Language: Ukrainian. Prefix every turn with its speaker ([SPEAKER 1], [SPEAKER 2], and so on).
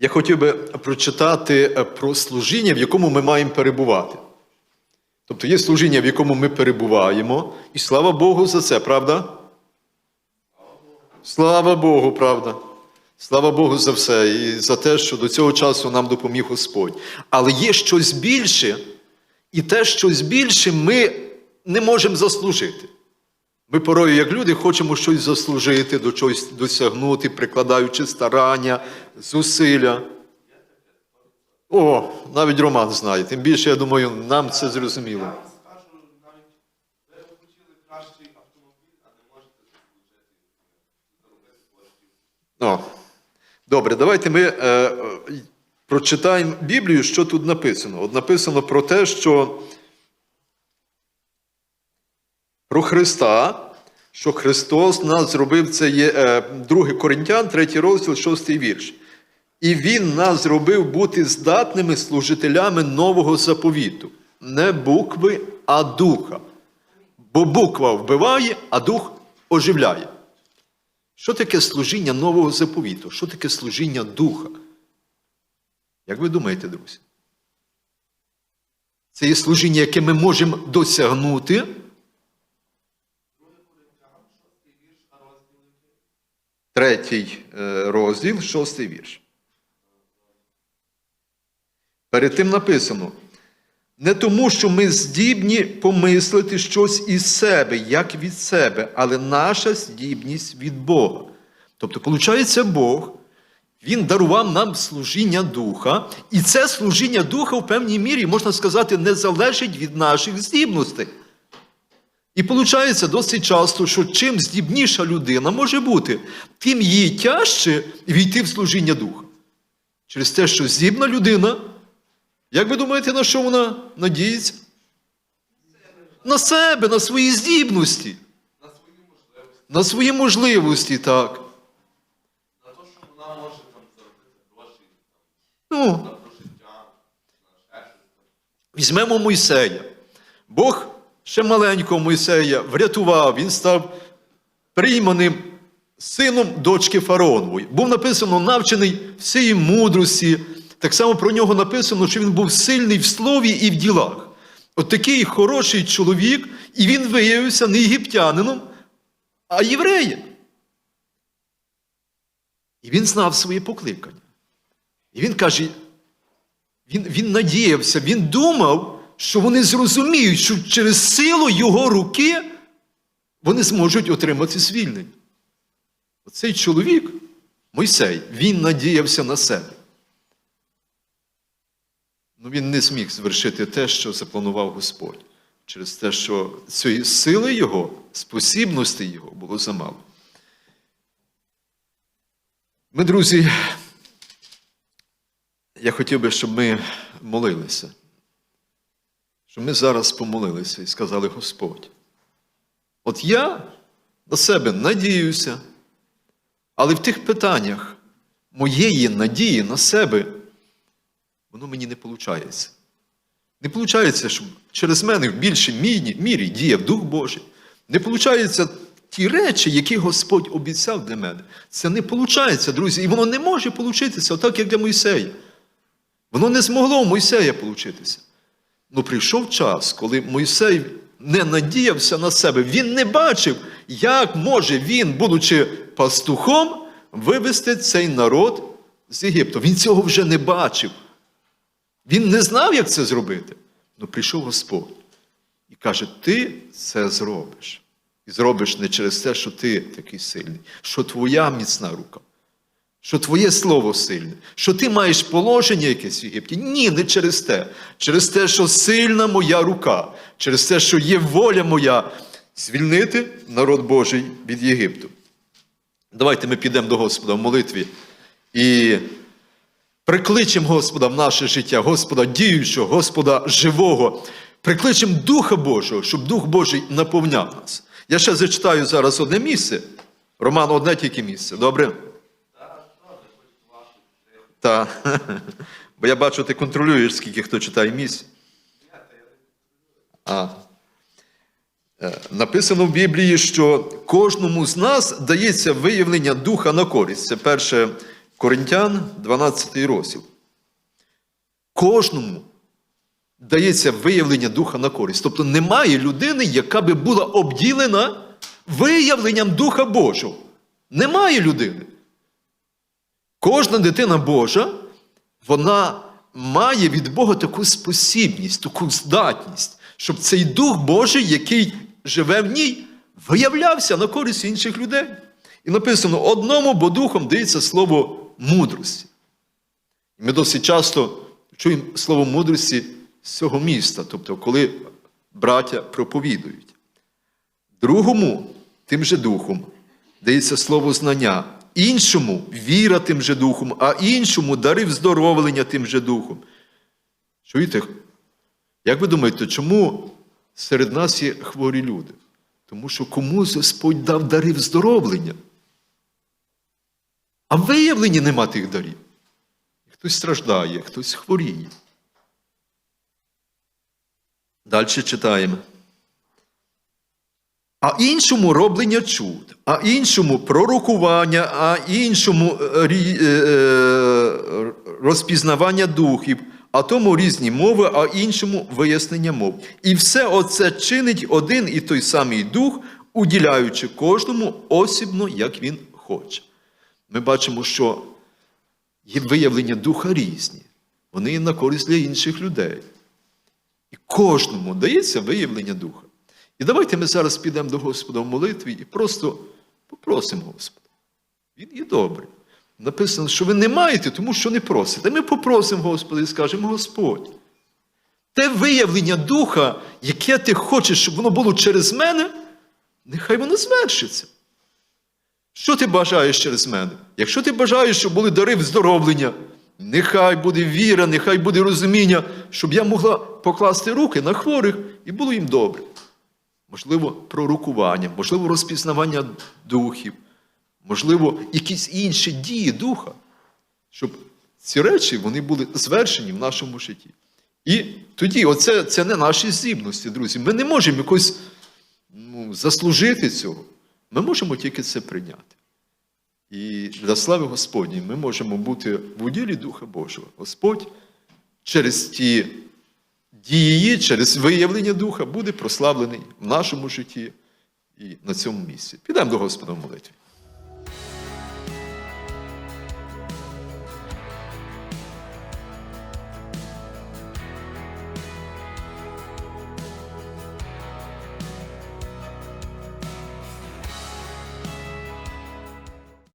[SPEAKER 1] Я хотів би прочитати е, про служіння, в якому ми маємо перебувати. Тобто є служіння, в якому ми перебуваємо, і слава Богу за це, правда? Слава Богу, правда. Слава Богу за все і за те, що до цього часу нам допоміг Господь. Але є щось більше, і те щось більше ми не можемо заслужити. Ми порою, як люди, хочемо щось заслужити, до чогось досягнути, прикладаючи старання, зусилля. О, навіть Роман знає. Тим більше, я думаю, нам це зрозуміло.
[SPEAKER 2] Я вам скажу, навіть ви хотіли кращий автомобіль, а не можете.
[SPEAKER 1] О, добре, давайте ми е, е, прочитаємо Біблію, що тут написано. От написано про те, що про Христа, що Христос нас зробив, це є е, 2 Коринтян, 3 розділ, 6 вірш. І Він нас зробив бути здатними служителями нового заповіту. Не букви, а духа. Бо буква вбиває, а дух оживляє. Що таке служіння нового заповіту? Що таке служіння духа? Як ви думаєте, друзі? Це є служіння, яке ми можемо досягнути. Третій е, розділ, шостий вірш. Перед тим написано: не тому, що ми здібні помислити щось із себе, як від себе, але наша здібність від Бога. Тобто, виходить, Бог, Він дарував нам служіння Духа, і це служіння Духа в певній мірі, можна сказати, не залежить від наших здібностей. І виходить досить часто, що чим здібніша людина може бути, тим їй тяжче війти в служіння Духа. Через те, що здібна людина, як ви думаєте, на що вона надіється? На себе, на свої здібності,
[SPEAKER 2] На свої можливості,
[SPEAKER 1] на свої можливості, так.
[SPEAKER 2] на те, що вона може там заробити гроші
[SPEAKER 1] Ну,
[SPEAKER 2] на прожиття, на ще щось.
[SPEAKER 1] Візьмемо Мойсея. Бог ще маленького Мойсея врятував, він став прийманим сином дочки Фараонової. Був написано навчений всієї мудрості. Так само про нього написано, що він був сильний в слові і в ділах. От такий хороший чоловік, і він виявився не єгиптянином, а євреєм. І він знав своє покликання. І він каже: він, він надіявся, він думав, що вони зрозуміють, що через силу його руки вони зможуть отримати звільнення. Оцей чоловік, Мойсей, він надіявся на себе. Ну він не зміг звершити те, що запланував Господь, через те, що цієї сили його, спосібності його було замало. Ми, друзі, я хотів би, щоб ми молилися. Щоб ми зараз помолилися і сказали Господь. От я на себе надіюся, але в тих питаннях моєї надії на себе, воно мені не виходить. Не виходить, щоб через мене в більшій мірі діяв Дух Божий. Не виходить ті речі, які Господь обіцяв для мене. Це не виходить, друзі. І воно не може получитися, отак, як для Мойсея. Воно не змогло у Мойсея получитися. Ну прийшов час, коли Мойсей не надіявся на себе, він не бачив, як може він, будучи пастухом, вивести цей народ з Єгипту. Він цього вже не бачив. Він не знав, як це зробити. Ну прийшов Господь і каже: Ти це зробиш. І зробиш не через те, що ти такий сильний, що твоя міцна рука, що твоє слово сильне, що ти маєш положення якесь в Єгипті. Ні, не через те. Через те, що сильна моя рука, через те, що є воля моя звільнити народ Божий від Єгипту. Давайте ми підемо до Господа в молитві і прикличемо Господа в наше життя, Господа діючого, Господа живого. Прикличемо Духа Божого, щоб Дух Божий наповняв нас. Я ще зачитаю зараз одне місце. Роман, одне тільки місце. Добре? Так. Бо я бачу, ти контролюєш, скільки хто читає місць. А. Е, Написано в Біблії, що кожному з нас дається виявлення духа на користь. Це перше Коринтян, 12 розділ. Кожному дається виявлення духа на користь. Тобто немає людини, яка би була обділена виявленням Духа Божого. Немає людини. Кожна дитина Божа, вона має від Бога таку спосібність, таку здатність, щоб цей Дух Божий, який живе в ній, виявлявся на користь інших людей. І написано: одному, бо духом дається слово мудрості. Ми досить часто чуємо слово мудрості з цього міста, тобто, коли браття проповідують. Другому тим же духом дається слово знання, іншому віра тим же духом, а іншому дари вздоровлення тим же духом. Чуєте? Як ви думаєте, чому серед нас є хворі люди? Тому що комусь Господь дав дари вздоровлення, а виявлення нема тих дарів. Хтось страждає, хтось хворіє. Далі читаємо. А іншому роблення чуд, а іншому пророкування, а іншому е, е, е, розпізнавання духів, а тому різні мови, а іншому вияснення мов. І все оце чинить один і той самий дух, уділяючи кожному осібно, як він хоче. Ми бачимо, що виявлення духа різні. Вони є на користь для інших людей. І кожному дається виявлення духа. І давайте ми зараз підемо до Господа в молитві і просто попросимо Господа. Він є добрий. Написано, що ви не маєте, тому що не просите. Ми попросимо Господа і скажемо, Господь, те виявлення духа, яке ти хочеш, щоб воно було через мене, нехай воно звершиться. Що ти бажаєш через мене? Якщо ти бажаєш, щоб були дари вздоровлення, нехай буде віра, нехай буде розуміння, щоб я могла покласти руки на хворих і було їм добре. Можливо, пророкування, можливо, розпізнавання духів, можливо, якісь інші дії духа, щоб ці речі вони були звершені в нашому житті. І тоді, оце це не наші здібності, друзі. Ми не можемо якось ну, заслужити цього. Ми можемо тільки це прийняти. І для слави Господній ми можемо бути в уділі Духа Божого. Господь через ті дії, через виявлення Духа буде прославлений в нашому житті і на цьому місці. Підемо до Господа в молитві.